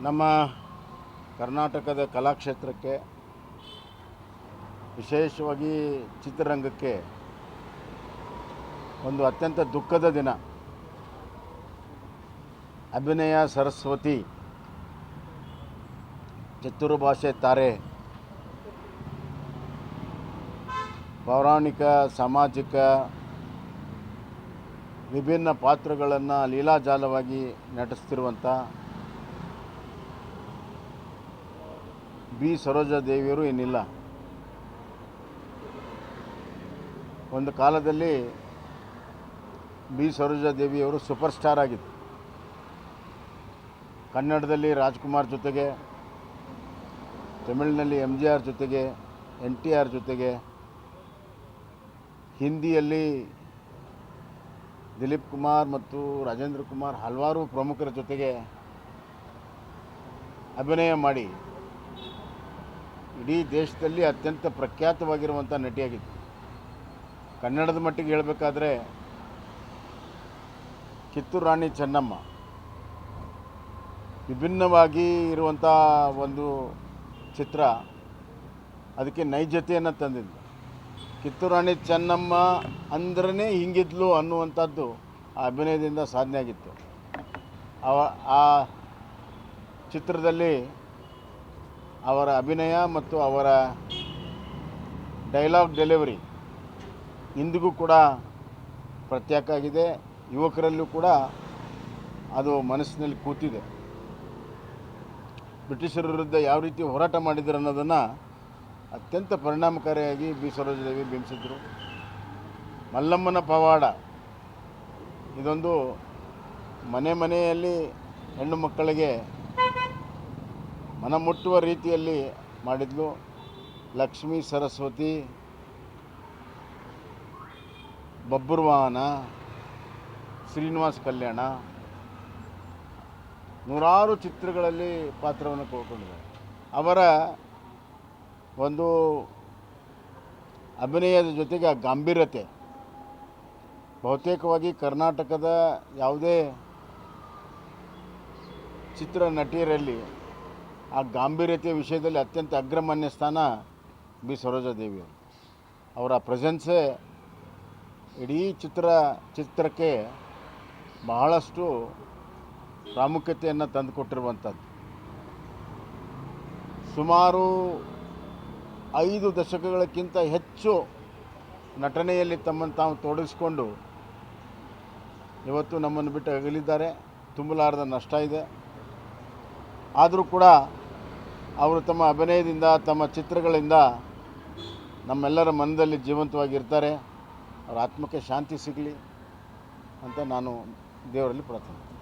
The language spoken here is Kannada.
ನಮ್ಮ ಕರ್ನಾಟಕದ ಕಲಾಕ್ಷೇತ್ರಕ್ಕೆ, ವಿಶೇಷವಾಗಿ ಚಿತ್ರರಂಗಕ್ಕೆ ಒಂದು ಅತ್ಯಂತ ದುಃಖದ ದಿನ. ಅಭಿನಯ ಸರಸ್ವತಿ ಚತುರ್ಭಾಷೆ ತಾರೆ. ಪೌರಾಣಿಕ, ಸಾಮಾಜಿಕ ವಿಭಿನ್ನ ಪಾತ್ರಗಳನ್ನು ಲೀಲಾಜಾಲವಾಗಿ ನಟಿಸ್ತಿರುವಂಥ ಬಿ ಸರೋಜಾದೇವಿಯರು ಏನಿಲ್ಲ. ಒಂದು ಕಾಲದಲ್ಲಿ ಬಿ ಸರೋಜಾದೇವಿಯವರು ಸೂಪರ್ ಸ್ಟಾರ್ ಆಗಿದ್ದು ಕನ್ನಡದಲ್ಲಿ ರಾಜ್ಕುಮಾರ್ ಜೊತೆಗೆ, ತಮಿಳಿನಲ್ಲಿ ಎಂ ಜಿ ಆರ್ ಜೊತೆಗೆ, ಎನ್ ಟಿ ಆರ್ ಜೊತೆಗೆ, ಹಿಂದಿಯಲ್ಲಿ ದಿಲೀಪ್ ಕುಮಾರ್ ಮತ್ತು ರಾಜೇಂದ್ರ ಕುಮಾರ್ ಹಲವಾರು ಪ್ರಮುಖರ ಜೊತೆಗೆ ಅಭಿನಯ ಮಾಡಿ ಇಡೀ ದೇಶದಲ್ಲಿ ಅತ್ಯಂತ ಪ್ರಖ್ಯಾತವಾಗಿರುವಂಥ ನಟಿಯಾಗಿತ್ತು ಕನ್ನಡದ ಮಟ್ಟಿಗೆ ಹೇಳಬೇಕಾದ್ರೆ ಕಿತ್ತೂರು ರಾಣಿ ಚೆನ್ನಮ್ಮ. ವಿಭಿನ್ನವಾಗಿ ಇರುವಂಥ ಒಂದು ಚಿತ್ರ ಅದಕ್ಕೆ ನೈಜತೆಯನ್ನು ತಂದಿದ್ದು. ಕಿತ್ತೂರು ರಾಣಿ ಚೆನ್ನಮ್ಮ ಅಂದ್ರೇ ಹಿಂಗಿದ್ಲು ಅನ್ನುವಂಥದ್ದು ಆ ಅಭಿನಯದಿಂದ ಸಾಧನೆ ಆಗಿತ್ತು. ಅವ ಆ ಚಿತ್ರದಲ್ಲಿ ಅವರ ಅಭಿನಯ ಮತ್ತು ಅವರ ಡೈಲಾಗ್ ಡೆಲಿವರಿ ಇಂದಿಗೂ ಕೂಡ ಪ್ರತ್ಯೇಕ ಆಗಿದೆ. ಯುವಕರಲ್ಲೂ ಕೂಡ ಅದು ಮನಸ್ಸಿನಲ್ಲಿ ಕೂತಿದೆ. ಬ್ರಿಟಿಷರ ವಿರುದ್ಧ ಯಾವ ರೀತಿ ಹೋರಾಟ ಮಾಡಿದ್ರು ಅನ್ನೋದನ್ನು ಅತ್ಯಂತ ಪರಿಣಾಮಕಾರಿಯಾಗಿ ಬಿ. ಸರೋಜದೇವಿ ಬಿಂಬಿಸಿದ್ರು. ಮಲ್ಲಮ್ಮನ ಪವಾಡ ಇದೊಂದು ಮನೆ ಮನೆಯಲ್ಲಿ ಹೆಣ್ಣು ಮಕ್ಕಳಿಗೆ ಮನಮುಟ್ಟುವ ರೀತಿಯಲ್ಲಿ ಮಾಡಿದ್ಲು ಲಕ್ಷ್ಮೀ ಸರಸ್ವತಿ ಬಬ್ಬುರ್ವಾಹನ ಶ್ರೀನಿವಾಸ್ ಕಲ್ಯಾಣ, ನೂರಾರು ಚಿತ್ರಗಳಲ್ಲಿ ಪಾತ್ರವನ್ನು ಕೊಡ್ಕೊಂಡಿದ್ದಾರೆ ಅವರ ಒಂದು ಅಭಿನಯದ ಜೊತೆಗೆ ಆ ಗಾಂಭೀರ್ಯತೆ ಬಹುತೇಕವಾಗಿ ಕರ್ನಾಟಕದ ಯಾವುದೇ ಚಿತ್ರ ನಟಿಯರಲ್ಲಿ ಆ ಗಾಂಭೀರ್ಯತೆಯ ವಿಷಯದಲ್ಲಿ ಅತ್ಯಂತ ಅಗ್ರಮಾನ್ಯ ಸ್ಥಾನ ಬಿ. ಸರೋಜಾದೇವಿಯವರು ಅವರ. ಪ್ರೆಸೆನ್ಸೇ ಇಡೀ ಚಿತ್ರ, ಚಿತ್ರಕ್ಕೆ ಬಹಳಷ್ಟು ಪ್ರಾಮುಖ್ಯತೆಯನ್ನು ತಂದುಕೊಟ್ಟಿರುವಂಥದ್ದು ಸುಮಾರು ಐದು ದಶಕಗಳಕ್ಕಿಂತ ಹೆಚ್ಚು ನಟನೆಯಲ್ಲಿ ತಮ್ಮನ್ನು ತಾವು ತೊಡಗಿಸ್ಕೊಂಡು ಇವತ್ತು ನಮ್ಮನ್ನು ಬಿಟ್ಟು ಅಗಲಿದ್ದಾರೆ. ತುಂಬಲಾರದ ನಷ್ಟ ಇದೆ. ಆದರೂ ಕೂಡ ಅವರು ತಮ್ಮ ಅಭಿನಯದಿಂದ, ತಮ್ಮ ಚಿತ್ರಗಳಿಂದ ನಮ್ಮೆಲ್ಲರ ಮನದಲ್ಲಿ ಜೀವಂತವಾಗಿರ್ತಾರೆ. ಅವರ ಆತ್ಮಕ್ಕೆ ಶಾಂತಿ ಸಿಗಲಿ ಅಂತ ನಾನು ದೇವರಲ್ಲಿ ಪ್ರಾರ್ಥನೆ